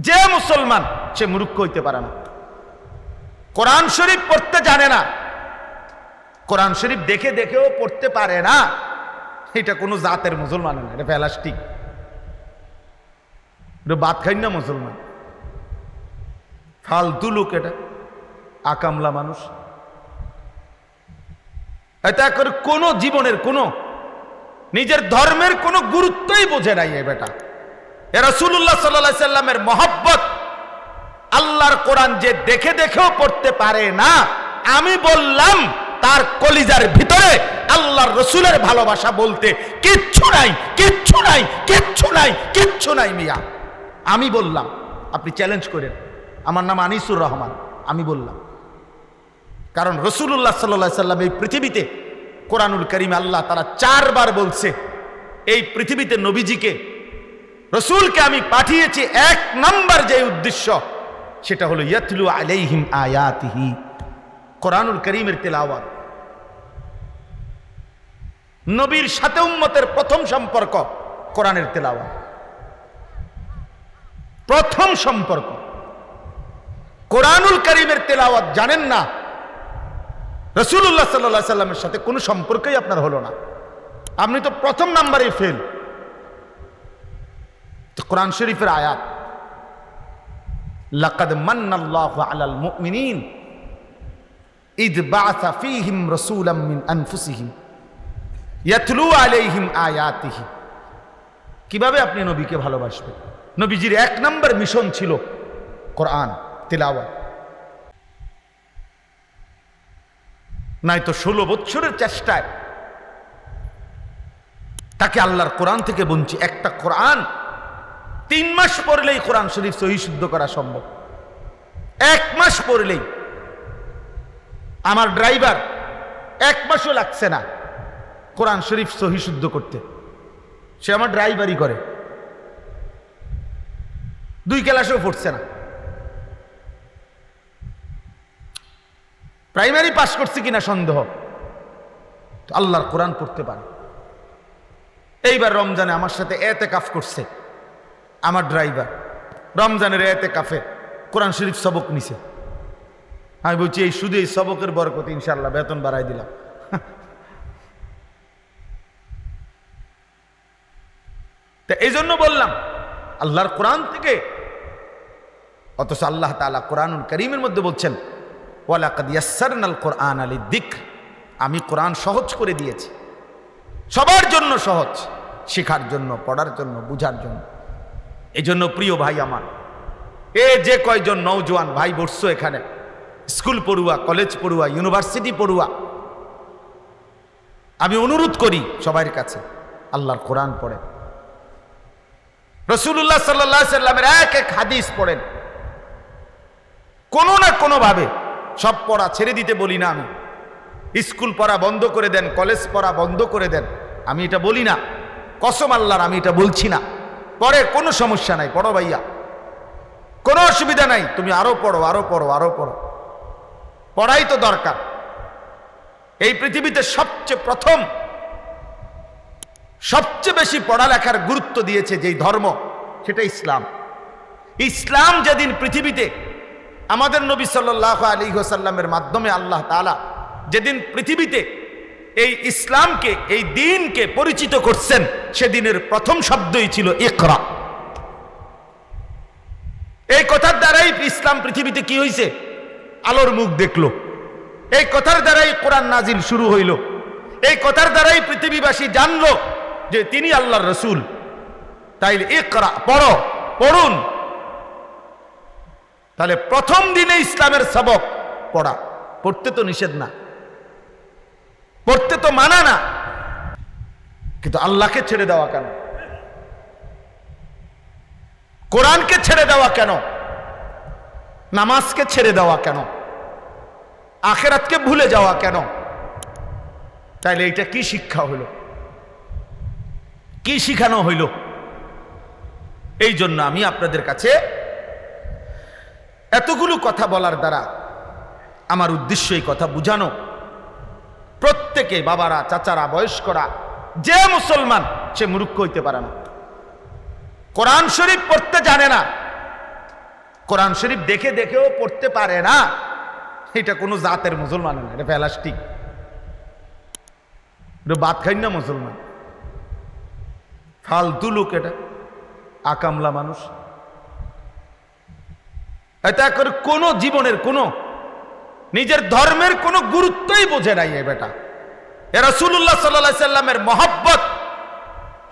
যে মুসলমান, সে মূর্খ হইতে পারে না। কোরআন শরীফ পড়তে জানে না। কোরআন শরীফ দেখে দেখেও পড়তে পারে না। এটা কোনো জাতের মুসলমান না, এটা প্লাস্টিক। এটা বাদ খাই না মুসলমান। ফালতু লোক এটা, আকামলা মানুষ। এটা করে কোনো জীবনের কোনো, নিজের ধর্মের কোনো গুরুত্বই বোঝে নাই এ বেটা। রসুল্লাহ সাল্লা সাল্লামের মহব্বত, আল্লাহর কোরআন যে দেখে দেখেও পড়তে পারে না, আমি বললাম তার কলিজার ভিতরে আল্লাহর রসুলের ভালোবাসা বলতে কিচ্ছু নাই কিচ্ছু নাই কিচ্ছু নাই কিচ্ছু নাই মিয়া। আমি বললাম, আপনি চ্যালেঞ্জ করেন। আমার নাম আনিসুর রহমান, আমি বললাম। কারণ রসুল্লাহ সাল্লা সাল্লাম এই পৃথিবীতে কোরআনুল করিম আল্লাহ তারা চারবার বলছে, এই পৃথিবীতে নবীজিকে রসুলকে আমি পাঠিয়েছি এক নাম্বার যে উদ্দেশ্য, সেটা হলো ইয়াতলু আলাইহিম আয়াতিহি, কোরআনুল করিমের তেলাওয়াত। নবীর সাথে উম্মতের প্রথম সম্পর্ক কোরআনের তেলাওয়াত। প্রথম সম্পর্ক। কোরআনুল করিমের তেলাওয়াত জানেন না রসুল্লাহ সাল্লাহ সাল্লামের সাথে কোনো সম্পর্কই আপনার হলো না। আপনি তো প্রথম নাম্বারে ফেল কোরআন শরীফের আয়াত, লাকাদ মান্নাল্লাহু আলাল মুমিনিন, ইদ বাআসা ফীহিম রাসূলাম মিন আনফুসিহিম, ইয়াতলু আলাইহিম আয়াতিহি। কীভাবে আপনি নবীকে ভালোবাসবেন? নবীজির এক নম্বর মিশন ছিল কোরআন, তিলাওয়াত। নাই তো ষোলো বছরের চেষ্টায় তাকে আল্লাহর কোরআন থেকে বঞ্চি একটা কোরআন তিন মাস পড়লেই কোরআন শরীফ সহি শুদ্ধ করা সম্ভব। এক মাস পড়লেই। আমার ড্রাইভার এক মাসও লাগছে না কোরআন শরীফ সহি শুদ্ধ করতে। সে আমার ড্রাইভারই করে। দুই ক্লাসেও পড়ছে না। প্রাইমারি পাস করছে কিনা সন্দেহ। আল্লাহর কোরআন পড়তে পারে। এইবার রমজানে আমার সাথে এতে কাফ করছে। আমার ড্রাইভার রমজানের এতে কাফে, কোরআন শরীফ সবক নিছে। আমি বলছি, এই শুধু এই সবকের বরকত ইনশাল্লাহ বেতন বাড়াই দিলাম। তা এই জন্য বললাম, আল্লাহর কোরআন থেকে, অথচ আল্লাহ তালা কোরআনুল করিমের মধ্যে বলছেন, ওয়ালাকাদ কোরআন আলী দিক আমি কোরআন সহজ করে দিয়েছি। সবার জন্য সহজ, শেখার জন্য, পড়ার জন্য, বুঝার জন্য। এই জন্য প্রিয় ভাই আমার, এ যে কয়জন নৌজোয়ান ভাই বসছো এখানে, স্কুল পড়ুয়া, কলেজ পড়ুয়া, ইউনিভার্সিটি পড়ুয়া, আমি অনুরোধ করি সবার কাছে, আল্লাহর কোরআন পড়েন। রসুল্লাহ সাল্লাহ সাল্লামের এক এক হাদিস পড়েন। কোনো না কোনোভাবে সব পড়া ছেড়ে দিতে বলি না আমি। স্কুল পড়া বন্ধ করে দেন, কলেজ পড়া বন্ধ করে দেন, আমি এটা বলি না। কসম আল্লাহর আমি এটা বলছি না। পরে কোনো সমস্যা নাই পড়ো ভাইয়া। কোনো অসুবিধা নাই, তুমি আরও পড়ো আরও পড়ো আরও পড়ো। পড়াই তো দরকার। এই পৃথিবীতে সবচেয়ে প্রথম, সবচেয়ে বেশি পড়ালেখার গুরুত্ব দিয়েছে যেই ধর্ম, সেটা ইসলাম। ইসলাম যেদিন পৃথিবীতে আমাদের নবী সাল্লাহ আলী হোসাল্লামের মাধ্যমে আল্লাহ তালা যেদিন পৃথিবীতে এই ইসলামকে, এই দিনকে পরিচিত করছেন, সেদিনের প্রথম শব্দই ছিল ইকরা। এই কথার দ্বারাই ইসলাম পৃথিবীতে কি হয়েছে আলোর মুখ দেখল। এই কথার দ্বারাই কোরআন নাজিল শুরু হইল। এই কথার দ্বারাই পৃথিবীবাসী জানলো যে তিনি আল্লাহর রসুল। তাই ইকরা, পড়ো, পড়ুন। তাহলে প্রথম দিনে ইসলামের সবক পড়া, পড়তে তো নিষেধ না। পড়তে তো মানা না। কিন্তু আল্লাহকে ছেড়ে দেওয়া কেন? কোরআনকে ছেড়ে দেওয়া কেন? নামাজকে ছেড়ে দেওয়া কেন? আখেরাতকে ভুলে যাওয়া কেন? তাইলে এটা কি শিক্ষা হইল? কি শিখানো হইল? এই জন্য আমি আপনাদের কাছে এতগুলো কথা বলার দ্বারা আমার উদ্দেশ্য এই কথা বুঝানো। প্রত্যেকে বাবারা, চাচারা, বয়স্করা, যে মুসলমান, সে মূর্খ হইতে পারে না। কোরআন শরীফ পড়তে জানে না। কোরআন শরীফ দেখে দেখেও পড়তে পারে না। এটা কোনো জাতের মুসলমান না, এটা প্লাস্টিক। এটা বাদ খাই না মুসলমান। ফালতু লোক এটা, আকামলা মানুষ। এটা করে কোনো জীবনের কোনো, নিজের ধর্মের কোনো গুরুত্বই বোঝে নাই এ বেটা। এ রাসূলুল্লাহ সাল্লাল্লাহু সাল্লামের মহব্বত,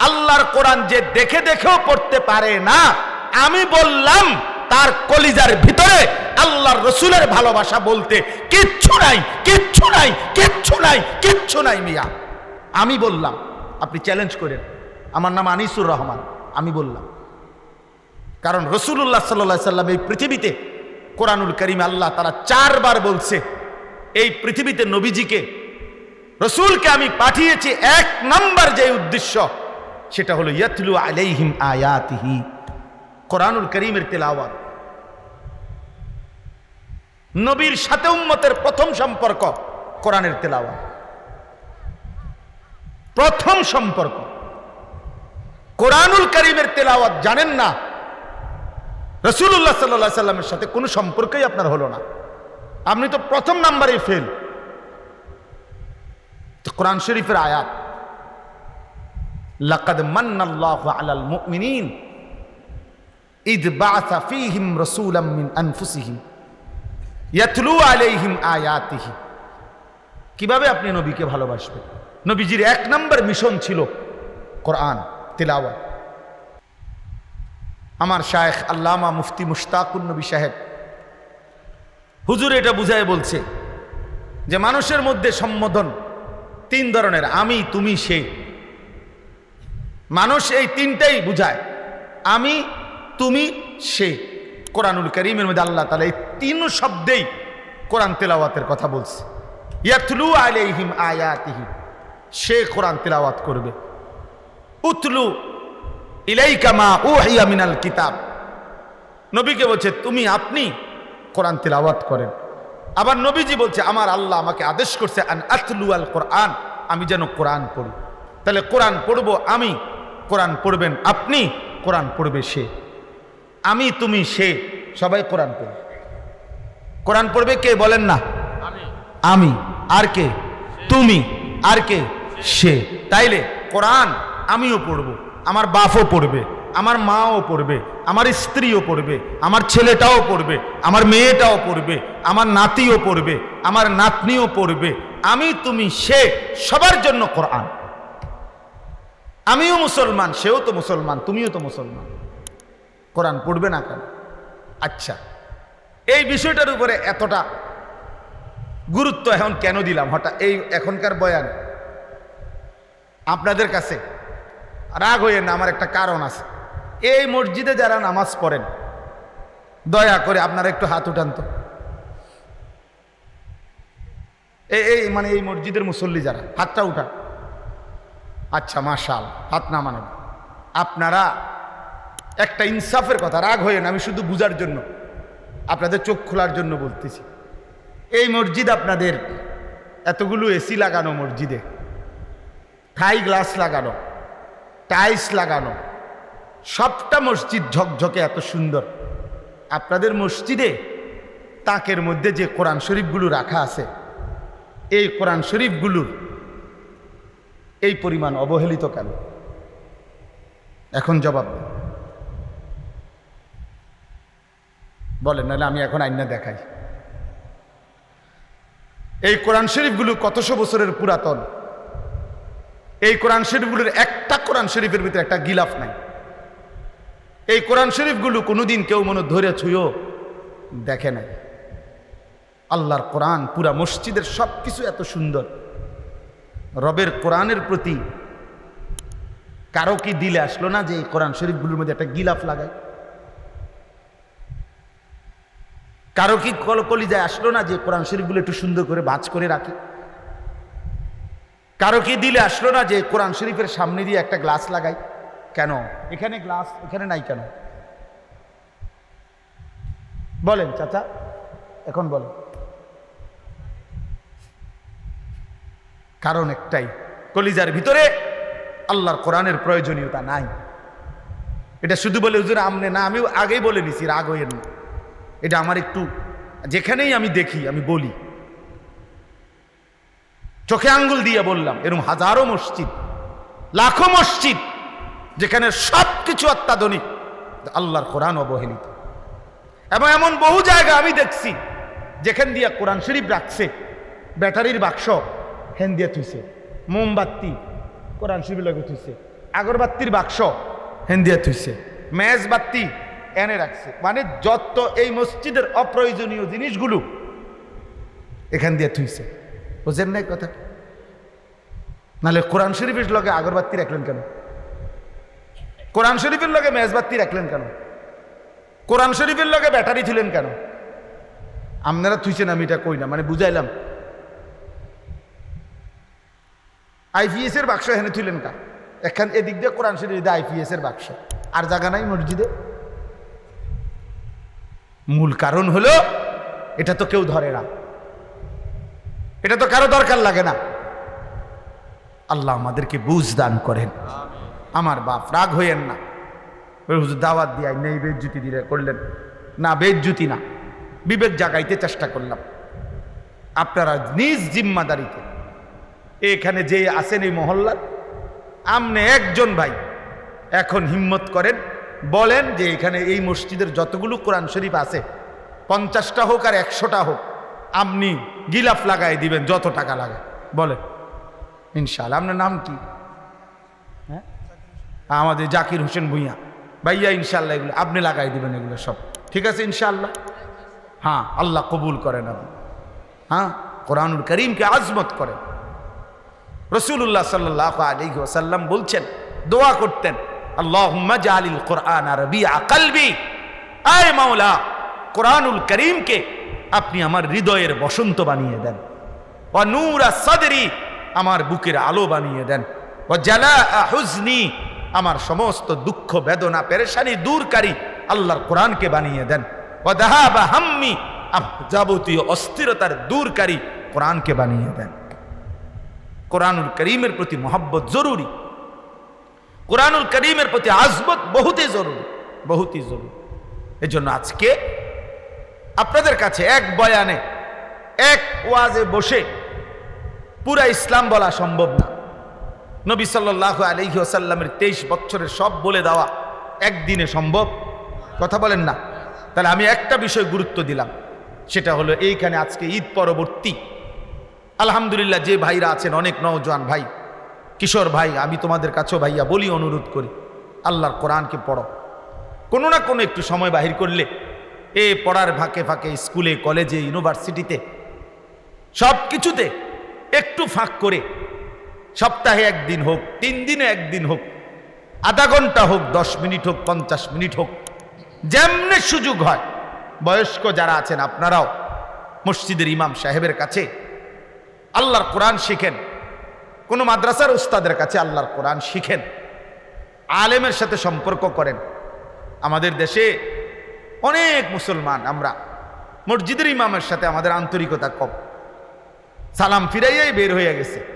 আল্লাহর কোরআন যে দেখে দেখেও পড়তে পারে না, আমি বললাম তার কলিজার ভিতরে আল্লাহর রসুলের ভালোবাসা বলতে কিচ্ছু নাই কিচ্ছু নাই কিচ্ছু নাই কিচ্ছু নাই মিয়া। আমি বললাম, আপনি চ্যালেঞ্জ করেন। আমার নাম আনিসুর রহমান, আমি বললাম। কারণ রসুল্লাহ সাল্লা সাল্লাম এই পৃথিবীতে কোরআনুল করিম আল্লাহ তারা চারবার বলছে, এই পৃথিবীতে নবীজিকে রসুলকে আমি পাঠিয়েছি এক নাম্বার যে উদ্দেশ্য, সেটা হলো ইয়াতলু আলাইহিম আয়াতিহি, কোরআনুল করিমের তেলাওয়াত। নবীর সাথে উম্মতের প্রথম সম্পর্ক কোরআনের তেলাওয়াত। প্রথম সম্পর্ক। কোরআনুল করিমের তেলাওয়াত জানেন না রসুল্লাহ সাল্লাহ সাল্লামের সাথে কোনো সম্পর্কই আপনার হলো না। আপনি তো প্রথম নাম্বারে ফেল কোরআন শরীফের আয়াত। লাকাদ মান্নাল্লাহু আলাল মুমিনিন। ইদ বাআসা ফীহিম রাসূলাম মিন আনফুসিহিম। ইয়াতলু আলাইহিম আয়াতিহি। কীভাবে আপনি নবীকে ভালোবাসবেন? নবীজির এক নম্বর মিশন ছিল কোরআন, তিলাওয়াত। আমার শায়েখ আল্লামা মুফতি মুশতাকুর নবী সাহেব, হুজুর এটা বুঝায় বলছে যে মানুষের মধ্যে সম্বোধন তিন ধরনের, আমি, তুমি, সে। মানুষ এই তিনটাই বুঝায়। আমি, তুমি, সে। কোরআনুল করিমের মধ্যে আল্লাহ তালা এই তিন শব্দেই কোরআন তেলাওয়াতের কথা বলছে। ইয়াতলু আলাইহিম আয়াতিহি, সে কোরআন তেলাওয়াত করবে। উতলু ইলাইকামা উহিয়া মিনাল কিতাব। নবীকে বলছে, তুমি, আপনি কোরআন তেলাওয়াত করেন। আবার নবীজি বলছে, আমার আল্লাহ আমাকে আদেশ করছে, আন আতলু কোরআন, আমি যেন কোরআন পড়ি। তাহলে কোরআন পড়ব আমি, কোরআন পড়বেন আপনি, কোরআন পড়বে সে। আমি, তুমি, সে, সবাই কোরআন পড়বে কোরআন পড়বে কে বলেন না? আমি। আর কে? তুমি। আর কে? সে। তাইলে কোরআন আমিও পড়ব, আমার বাপও পড়বে। আমার মাও পড়বে, আমার স্ত্রীও পড়বে, আমার ছেলেটাও পড়বে, আমার মেয়েটাও পড়বে, আমার নাতিও পড়বে, আমার নাতনিও পড়বে। আমি তুমি সে সবার জন্য কোরআন। আমিও মুসলমান, সেও তো মুসলমান, তুমিও তো মুসলমান। কোরআন পড়বে না কেন? আচ্ছা এই বিষয়টার উপরে এতটা গুরুত্ব এখন কেন দিলাম? হঠাৎ এই এখনকার বয়ান। আপনাদের কাছে রাগ হয়ে না, আমার একটা কারণ আছে। এই মসজিদে যারা নামাজ পড়েন, দয়া করে আপনারা একটু হাত উঠান তো। এই মানে এই মসজিদের মুসল্লি যারা, হাতটা উঠান। আচ্ছা মাশাল, হাত না মানে আপনারা একটা ইনসাফের কথা, রাগ হয়ে না আমি শুধু বুঝার জন্য, আপনাদের চোখ খোলার জন্য বলতেছি। এই মসজিদ আপনাদের এতগুলো এসি লাগানো মসজিদে, থাই গ্লাস লাগানো, টাইলস লাগানো সবটা মসজিদ ঝকঝকে এত সুন্দর। আপনাদের মসজিদে তাকের মধ্যে যে কোরআন শরীফগুলো রাখা আছে, এই কোরআন শরীফগুলোর এই পরিমাণ অবহেলিত কেন? এখন জবাব বলেন, নাহলে আমি এখন আইনা দেখাই। এই কোরআন শরীফগুলো কতশো বছরের পুরাতন? এই কোরআন শরীফগুলোর একটা কোরআন শরীফের ভিতরে একটা গিলাফ নাই। এই কোরআন শরীফগুলো কোনোদিন কেউ মনে ধরে ছুঁয়েও দেখে নাই। আল্লাহর কোরআন পুরা মসজিদের সব কিছু এত সুন্দর। রবের কোরআনের প্রতি কারও কি দিলে আসলো না যে এই কোরআন শরীফগুলোর মধ্যে একটা গিলাফ লাগায়? কারও কি কলকলি যায় আসলো না যে কোরআন শরীফগুলো একটু সুন্দর করে ভাঁজ করে রাখি? কারও কি দিলে আসলো না যে কোরআন শরীফের সামনে দিয়ে একটা গ্লাস লাগাই কেন? এখানে গ্লাস এখানে নাই কেন? বলেন, চাচা। এখন বলেন। কারণ একটাই, কলিজার ভিতরে আল্লাহর কোরআনের প্রয়োজনীয়তা নাই। এটা শুধু বলে, হুজুর, আমনে না আমি আগেই বলে নিছি, রাগ হইয়েন না। এটা আমার একটু, যেখানেই আমি দেখি, আমি বলি। চোখে আঙ্গুল দিয়ে বললাম এরকম হাজারো মসজিদ, লাখো মসজিদ যেখানে সব কিছু অত্যাধুনিক আল্লাহর কোরআন অবহেলিত। এবং এমন বহু জায়গা আমি দেখছি, যেখান দিয়ে কোরআন শরীফ রাখছে, ব্যাটারির বাক্স হেন দিয়ে থুইছে, মোমবাতি কোরআন শরীফ লাগে থুইছে আগরবাত্তির বাক্স হেন দিয়ে থুইছে মেজ বাতি এনে রাখছে। মানে যত এই মসজিদের অপ্রয়োজনীয় জিনিসগুলো এখান দিয়ে থুইছে। বুঝেন নাই কথা নাহলে কোরআন শরীফের লগে আগরবাত্তি রাখলেন কেন? কোরআন শরীফের লগে মেজবাতি রাখলেন কেন? কোরআন শরীফের লগে ব্যাটারি ছিলেন কেন? আপনারা থুইছেন আমি এটা কই না মানে বুঝাইলাম। আইপিএস এর বাক্স এখানে থুইলেন কা? এখান এদিক দিয়ে কোরআন শরীফ দিয়ে আইপিএস এর বাক্স। আর জায়গা নাই মসজিদে? মূল কারণ হলো, এটা তো কেউ ধরে না। এটা তো কারও দরকার লাগে না। আল্লাহ আমাদেরকে বুঝ দান করেন আমার বাপ, রাগ হইয়েন না। দাওয়াত দিয়ে নেই, বেজ্জুতি দিলে করলেন। না, বেজ্জুতি না, বিবেক জাগাইতে চেষ্টা করলাম। আপনারা নিজ জিম্মাদারিতে, এখানে যে আছেন এই মহল্লার, আমনে একজন ভাই এখন হিম্মত করেন, বলেন যে এখানে এই মসজিদের যতগুলো কোরআন শরীফ আছে, পঞ্চাশটা হোক আর একশোটা হোক, আপনি গিলাফ লাগাই দিবেন, যত টাকা লাগে। বলেন ইনশাল্লাহ আপনার নাম কি? আমাদের জাকির হোসেন ভুইয়া। ভাইয়া ইনশাল্লাহ এগুলো আপনি লাগাই দিবেন এগুলো সব। ঠিক আছে ইনশাল্লাহ হ্যাঁ আল্লাহ কবুল করেন আপনি হ্যাঁ কোরআনুল করিমকে আজমত করেন। রসুল্লাহ সাল্লাহ আলী ওসাল্লাম বলছেন, দোয়া করতেন আল্লাহ জালিল কোরআন আরবি আকালবি মাওলা, কোরআনুল করিমকে আপনি আমার হৃদয়ের বসন্ত বানিয়ে দেন। ও নূরা সাদরি, আমার বুকের আলো বানিয়ে দেন। ও জালা হুজনি আমার সমস্ত দুঃখ, বেদনা, পেরেশানি দূরকারী আল্লাহর কোরআনকে বানিয়ে দেন। হাম্মি যাবতীয় অস্থিরতার দূরকারী কোরআনকে বানিয়ে দেন। কোরআনুল করিমের প্রতি মোহাব্বত জরুরি। কোরআনুল করিমের প্রতি আজবত বহুতই জরুরি বহুতই জরুরি। এজন্য আজকে আপনাদের কাছে এক বয়ানে, এক ওয়াজে বসে পুরা ইসলাম বলা সম্ভব না। নবী সাল্লাহ আলহি আসাল্লামের তেইশ বছরের সব বলে দেওয়া একদিনে সম্ভব? কথা বলেন না। তাহলে আমি একটা বিষয় গুরুত্ব দিলাম। সেটা হলো এইখানে আজকে ঈদ পরবর্তী। আলহামদুলিল্লাহ, যে ভাইরা আছেন, অনেক নওজোয়ান ভাই, কিশোর ভাই, আমি তোমাদের কাছেও ভাইয়া বলি, অনুরোধ করি, আল্লাহর কোরআনকে পড়ো। কোনো না কোনো একটু সময় বাহির করলে, এ পড়ার ফাঁকে ফাঁকে স্কুলে, কলেজে, ইউনিভার্সিটিতে সব কিছুতে একটু ফাঁক করে সপ্তাহে একদিন হোক, তিন দিনে একদিন হোক, আধা ঘণ্টা হোক, দশ মিনিট হোক, পঞ্চাশ মিনিট হোক, যেমনে সুযোগ হয়, বয়স্ক যারা আছেন আপনারাও, মসজিদের ইমাম সাহেবের কাছে, আল্লাহর কোরআন শিখেন, কোনো মাদ্রাসার উস্তাদের কাছে আল্লাহর কোরআন শিখেন, আলেমের সাথে সম্পর্ক করেন। আমাদের দেশে অনেক মুসলমান আমরা, মসজিদের ইমামের সাথে আমাদের আন্তরিকতা কম। সালাম ফিরাইয়াই বের হয়ে গেছে।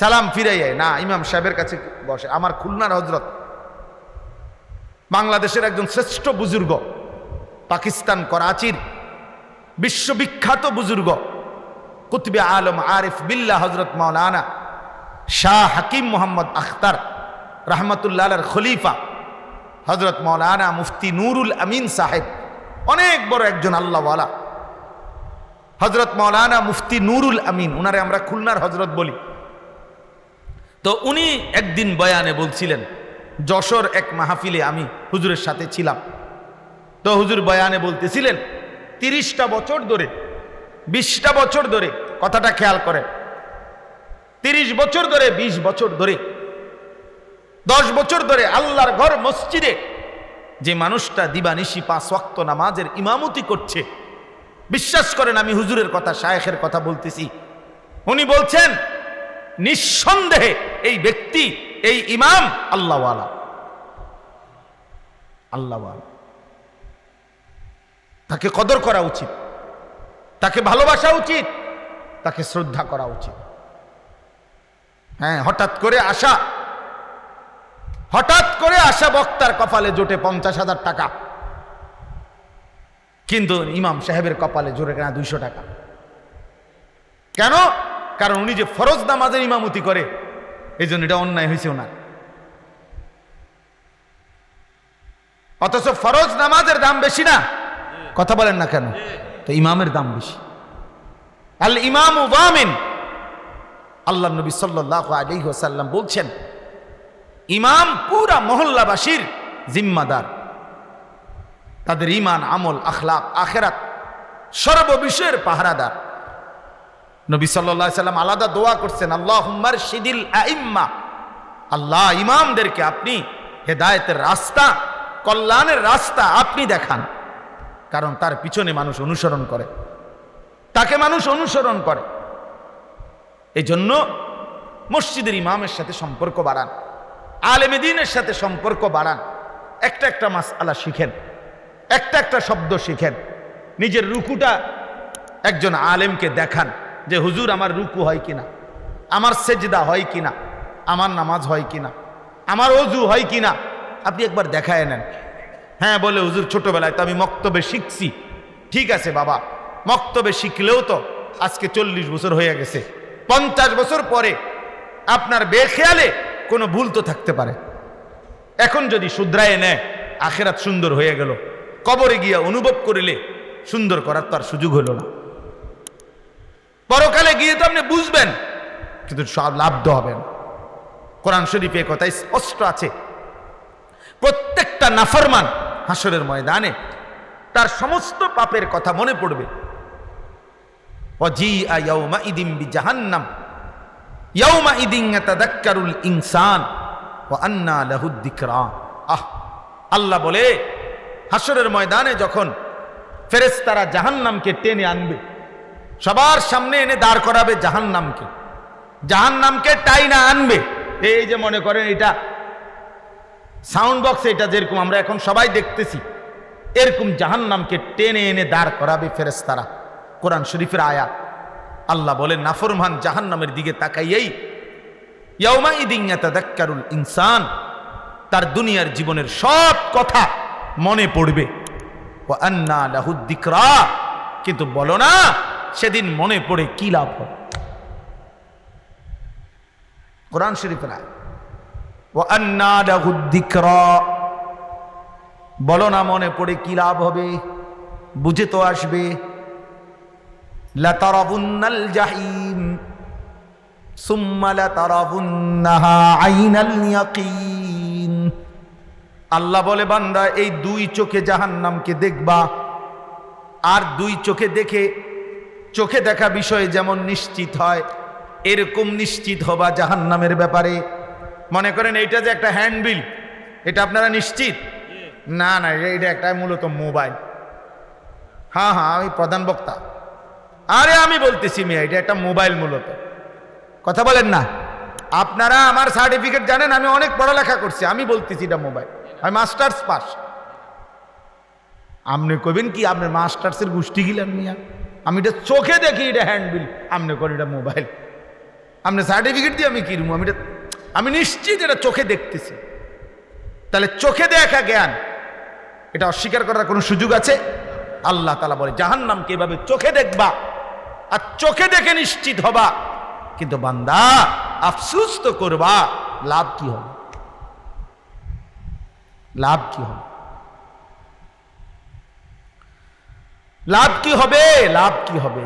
সালাম ফিরাইয়াই না, ইমাম সাহেবের কাছে বসে। আমার খুলনার হজরত বাংলাদেশের একজন শ্রেষ্ঠ বুজুর্গ, পাকিস্তান করাচির বিশ্ববিখ্যাত বুজুর্গ, কুতবে আলম আরিফ বিল্লা হজরত মৌলানা শাহ হাকিম মোহাম্মদ আখতার রহমতুল্লাহ খলিফা হজরত মৌলানা মুফতি নুরুল আমিন সাহেব, অনেক বড় একজন আল্লাহওয়ালা। হজরত মৌলানা মুফতি নুরুল আমিন, উনারে আমরা খুলনার হজরত বলি। তো উনি একদিন বয়ানে বলছিলেন, যশোর এক মাহফিলে আমি হুজুরের সাথে ছিলাম। তো হুজুর বয়ানে বলতেছিলেন, তিরিশটা বছর ধরে, বিশটা বছর ধরে, কথাটা খেয়াল করেন, তিরিশ বছর ধরে ২০ বছর ধরে, দশ বছর ধরে আল্লাহর ঘর মসজিদে যে মানুষটা দিবানিশি পাঁচ ওয়াক্ত নামাজের ইমামতি করছে, বিশ্বাস করেন আমি হুজুরের কথা, শায়েখের কথা বলতেছি। উনি বলছেন, নিঃসন্দেহে এই ব্যক্তি, এই ইমাম আল্লাহওয়ালা। আল্লাহওয়ালা। তাকে কদর করা উচিত। তাকে ভালোবাসা উচিত। তাকে শ্রদ্ধা করা উচিত। হ্যাঁ হঠাৎ করে আসা হঠাৎ করে আসা বক্তার কপালে জোটে পঞ্চাশ হাজার টাকা। কিন্তু ইমাম সাহেবের কপালে জোরে কেনা দুইশো টাকা। কেন? কারণ উনি যে ফরজ নামাজের ইমামতি করে এই জন্য এটা অন্যায় হয়েছে ওনার। অথচ ফরজ নামাজের দাম বেশি না? কথা বলেন না কেন? তো ইমামের দাম বেশি। আল ইমাম ওয়ামিন আল্লাহ নবী সাল্লাহ আলী সাল্লাম বলছেন, ইমাম পুরা মহল্লাবাসীর জিম্মাদার। তাদের ইমান আমল, আখলাক, আখেরাত সর্ববিষয়ের পাহারাদার। নবী সাল্লাহ সাল্লাম আলাদা দোয়া করছেন আল্লাহ হুম্মার শিদিল আইম্মা। আল্লাহ ইমামদেরকে আপনি হেদায়েতের রাস্তা, কল্যাণের রাস্তা আপনি দেখান। কারণ তার পিছনে মানুষ অনুসরণ করে। তাকে মানুষ অনুসরণ করে। এই জন্য মসজিদের ইমামের সাথে সম্পর্ক বাড়ান আলেমেদিনের সাথে সম্পর্ক বাড়ান। একটা একটা মাস আলা শিখেন, একটা একটা শব্দ শিখেন। নিজের রুকুটা একজন আলেমকে দেখান। যে হুজুর আমার রুকু হয় কিনা? আমার সেজদা হয় কিনা? আমার নামাজ হয় কিনা? আমার অজু হয় কিনা? আপনি একবার দেখায় নেন। হ্যাঁ বলে হুজুর, ছোটবেলায় তো আমি মক্তবে শিখছি। ঠিক আছে বাবা, মক্তবে শিখলেও তো আজকে চল্লিশ বছর হয়ে গেছে। পঞ্চাশ বছর পরে আপনার বেখেয়ালে কোনো ভুল তো থাকতে পারে। এখন যদি শুধরায় নেয়, আখেরাত সুন্দর হয়ে গেল। কবরে গিয়া অনুভব করিলে সুন্দর করার তো আর সুযোগ হলো না। পরকালে গিয়ে তো আপনি বুঝবেন। কিন্তু সব লাভ্য হবেন। কোরআন শরীফে কথায় স্পষ্ট আছে। প্রত্যেকটা নাফরমান হাসরের ময়দানে তার সমস্ত পাপের কথা মনে পড়বে। ইদিম বি জাহান্নাম ইদিং ইনসান। ও আন্না লাহুদ্দিকরা আহ, আল্লাহ বলে হাসরের ময়দানে যখন ফেরেস্তারা জাহান্নামকে টেনে আনবে সবার সামনে এনে দাঁড় করাবে জাহান নামকে জাহান্নামকে। জাহান্নামকে টাইনা আনবে। এই যে মনে করেন এটা সাউন্ড বক্স এটা যেরকম আমরা এখন সবাই দেখতেছি, এরকম জাহান্নামকে টেনে এনে দাঁড় করাবে ফেরেশতারা। কোরআন শরীফের আয়া আল্লাহ বলেন, নাফরমান জাহান্নামের দিকে তাকাইয়েই ইয়াউমা ইনসান, তার দুনিয়ার জীবনের সব কথা মনে পড়বে। ও কিন্তু বলো না সেদিন মনে পড়ে কি লাভ হবে কোরআন শরীফ রায় বলো না মনে পড়ে কি লাভ হবে? বুঝে তো আসবে। আল্লাহ বলে বান্দা এই দুই চোখে জাহান্নামকে দেখবা। আর দুই চোখে দেখে চোখে দেখা বিষয়ে যেমন নিশ্চিত হয়, এরকম নিশ্চিত হবা জাহান্নামের ব্যাপারে। মনে করেন এইটা যে একটা হ্যান্ডবিল, এটা আপনারা নিশ্চিত? না না, এটা একটা মূলত মোবাইল। হ্যাঁ হ্যাঁ আমি প্রধান বক্তা। আরে আমি বলতেছি মিয়া, এটা একটা মোবাইল মূলত। কথা বলেন না। আপনারা আমার সার্টিফিকেট জানেন, আমি অনেক পড়ালেখা করছি, আমি বলতেছি এটা মোবাইল। আমি মাস্টার্স পাস। আপনি কবেন কি আপনার মাস্টার্সের গোষ্ঠী গিলেন মিয়া? আমি এটা চোখে দেখি, এটা হ্যান্ডবিল আপনি করেন এটা মোবাইল আপনি সার্টিফিকেট দিয়ে আমি কিনবো আমি এটা, আমি নিশ্চিত এটা চোখে দেখতেছি। তাহলে চোখে দেখা জ্ঞান, এটা অস্বীকার করার কোনো সুযোগ আছে? আল্লাহ তালা বলে, জাহান্নামকে এভাবে চোখে দেখবা আর চোখে দেখে নিশ্চিত হবা। কিন্তু বান্দা, আফসুস তো করবা, লাভ কি হবে? লাভ কি হবে? লাভ কি হবে? লাভ কি হবে?